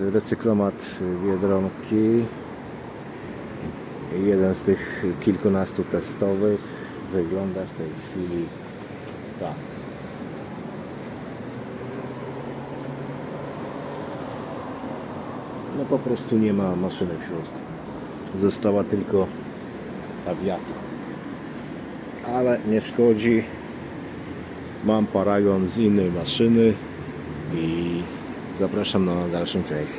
recyklomat Biedronki. Jeden z tych kilkunastu testowych wygląda w tej chwili tak. No po prostu nie ma maszyny w środku. Została tylko ta wiata. Ale nie szkodzi. Mam paragon z innej maszyny i zapraszam na dalszą część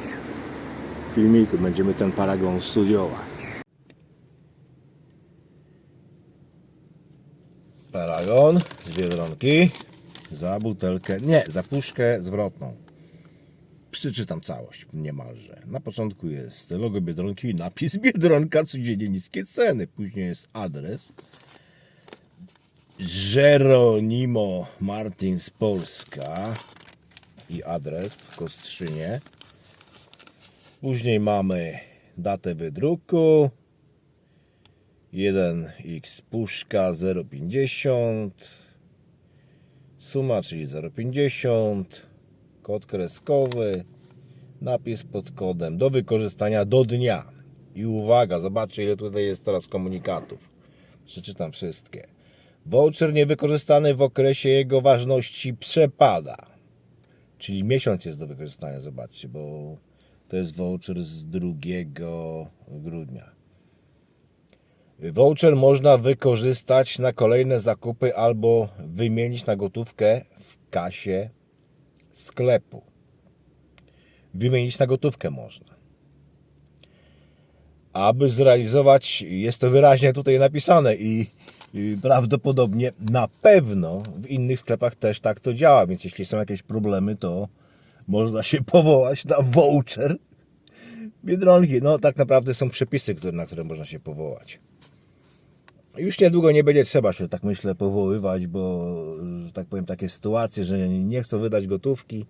filmiku. Będziemy ten paragon studiować. Paragon z Biedronki za butelkę, nie, za puszkę zwrotną. Przeczytam całość niemalże. Na początku jest logo Biedronki, napis Biedronka, codziennie niskie ceny. Później jest adres. Jeronimo Martins Polska i adres w Kostrzynie. Później mamy datę wydruku. 1x puszka 0,50 suma czyli 0,50 kod kreskowy. Napis pod kodem. Do wykorzystania do dnia. I uwaga, zobaczcie ile tutaj jest teraz komunikatów. Przeczytam wszystkie. Voucher niewykorzystany w okresie jego ważności przepada czyli miesiąc jest do wykorzystania zobaczcie, bo to jest voucher z 2 grudnia Voucher można wykorzystać na kolejne zakupy albo wymienić na gotówkę w kasie sklepu. Wymienić na gotówkę można. Aby zrealizować, jest to wyraźnie tutaj napisane i, prawdopodobnie na pewno w innych sklepach też tak to działa, więc jeśli są jakieś problemy, to można się powołać na voucher Biedronki. No tak naprawdę są przepisy, na które można się powołać. Już niedługo nie będzie trzeba się, tak myślę, powoływać, bo, że tak powiem, takie sytuacje, że nie chcą wydać gotówki,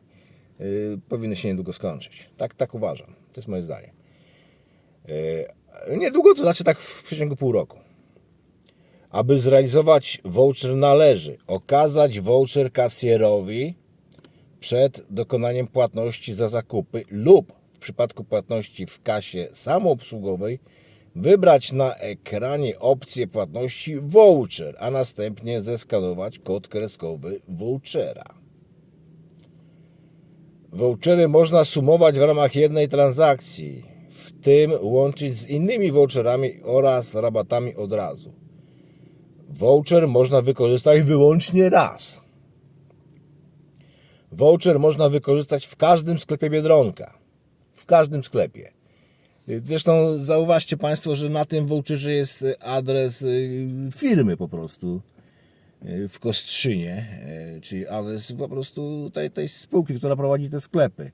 yy, powinny się niedługo skończyć. Tak, tak uważam. To jest moje zdanie. Yy, niedługo to znaczy tak w przeciągu pół roku. Aby zrealizować voucher należy okazać voucher kasjerowi przed dokonaniem płatności za zakupy lub w przypadku płatności w kasie samoobsługowej wybrać na ekranie opcję płatności voucher, a następnie zeskanować kod kreskowy vouchera. Vouchery można sumować w ramach jednej transakcji, w tym łączyć z innymi voucherami oraz rabatami od razu. Voucher można wykorzystać wyłącznie raz. Voucher można wykorzystać w każdym sklepie Biedronka. W każdym sklepie. Zresztą zauważcie Państwo, że na tym voucherze jest adres y, firmy po prostu y, w Kostrzynie, y, czyli adres po prostu tej, tej spółki, która prowadzi te sklepy.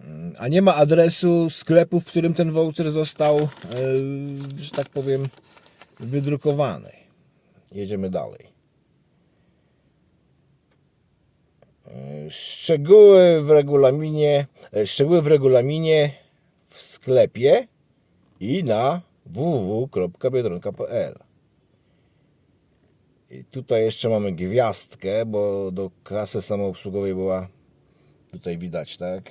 Mm, A nie ma adresu sklepu, w którym ten voucher został, że tak powiem, wydrukowany. Jedziemy dalej. Y, Szczegóły w regulaminie, e, szczegóły w regulaminie w sklepie i na www.biedronka.pl. I tutaj jeszcze mamy gwiazdkę, bo do kasy samoobsługowej była tutaj widać, tak?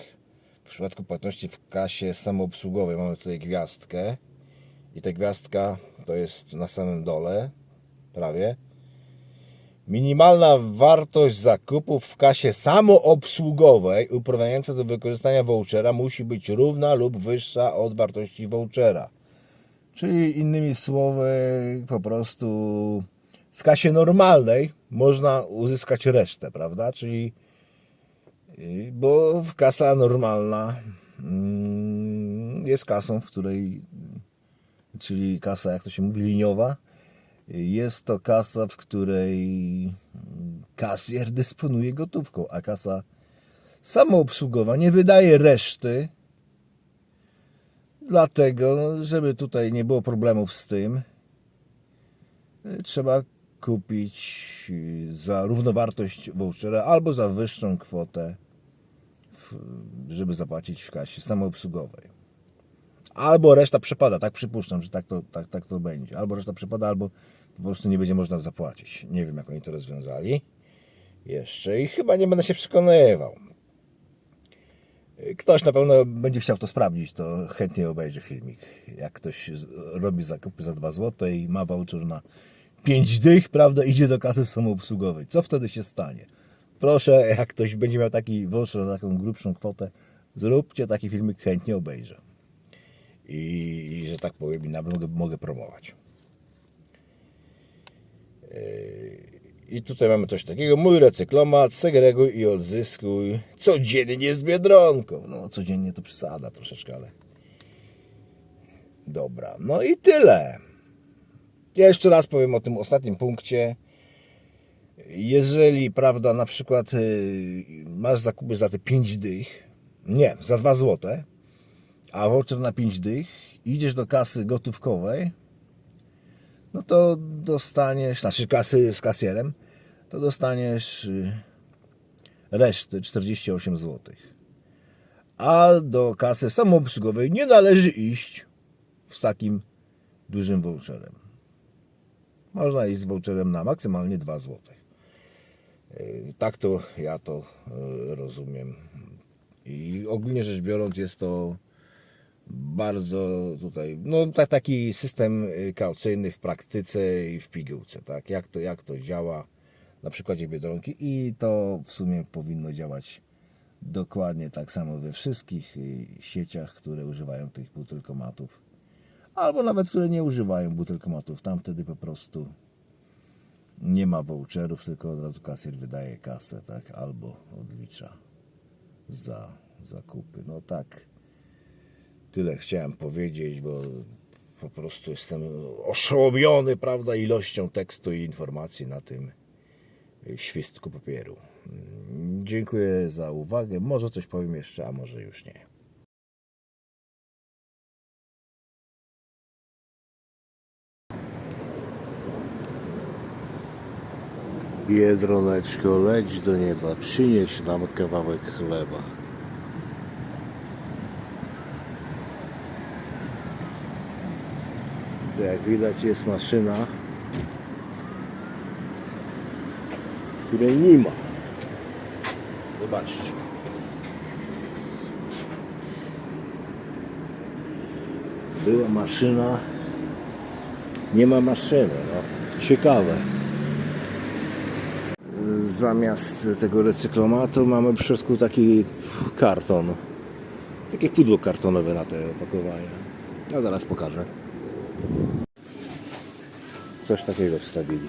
W przypadku płatności w kasie samoobsługowej mamy tutaj gwiazdkę. I ta gwiazdka to jest na samym dole, prawie. Minimalna wartość zakupów w kasie samoobsługowej uprawniająca do wykorzystania vouchera musi być równa lub wyższa od wartości vouchera. Czyli innymi słowy, po prostu w kasie normalnej można uzyskać resztę, prawda? Czyli bo kasa normalna mm, jest kasą, w której czyli kasa, jak to się mówi, liniowa, jest to kasa, w której kasjer dysponuje gotówką, a kasa samoobsługowa nie wydaje reszty. Dlatego, żeby tutaj nie było problemów z tym, trzeba kupić za równowartość vouchera albo za wyższą kwotę, żeby zapłacić w kasie samoobsługowej. Albo reszta przepada, tak przypuszczam, że tak to, tak, tak to będzie. Albo reszta przepada, albo po prostu nie będzie można zapłacić. Nie wiem, jak oni to rozwiązali. Jeszcze i chyba nie będę się przekonywał. Ktoś na pewno będzie chciał to sprawdzić, to chętnie obejrzy filmik. Jak ktoś robi zakupy za 2 zł i ma voucher na 5 dych, prawda, idzie do kasy samoobsługowej. Co wtedy się stanie? Proszę, jak ktoś będzie miał taki voucher na taką grubszą kwotę, zróbcie taki filmik, chętnie obejrzę. I, i że tak powiem, i nawet mogę, mogę promować. I tutaj mamy coś takiego. Mój recyklomat, segreguj i odzyskuj codziennie z Biedronką. No, codziennie to przesada troszeczkę, ale... Dobra, no i tyle. Jeszcze raz powiem o tym ostatnim punkcie. Jeżeli, prawda, na przykład yy, masz zakupy za te 5 dych, nie, za 2 złote, a voucher na 5 dych, idziesz do kasy gotówkowej, no to dostaniesz, znaczy kasy z kasjerem, to dostaniesz y, resztę 48 zł. A do kasy samoobsługowej nie należy iść z takim dużym voucherem. Można iść z voucherem na maksymalnie 2 zł. Y, Tak to ja to y, rozumiem. I ogólnie rzecz biorąc jest to bardzo tutaj, no ta, taki system y, kaucyjny w praktyce i w pigułce, tak? Jak to, jak to działa na przykładzie Biedronki i to w sumie powinno działać dokładnie tak samo we wszystkich y, sieciach, które używają tych butelkomatów. Albo nawet, które nie używają butelkomatów. Tam wtedy po prostu nie ma voucherów, tylko od razu kasjer wydaje kasę, tak? Albo odlicza za zakupy. No tak. Tyle chciałem powiedzieć, bo po prostu jestem oszołomiony, prawda, ilością tekstu i informacji na tym świstku papieru. Dziękuję za uwagę. Może coś powiem jeszcze, a może już nie. Biedroneczko, leć do nieba, przynieś nam kawałek chleba. Jak widać jest maszyna, której nie ma. Zobaczcie. Była maszyna, nie ma maszyny. No. Ciekawe. Zamiast tego recyklomatu mamy w środku taki karton. Takie pudło kartonowe na te opakowania. Ja zaraz pokażę. Coś takiego wstawili.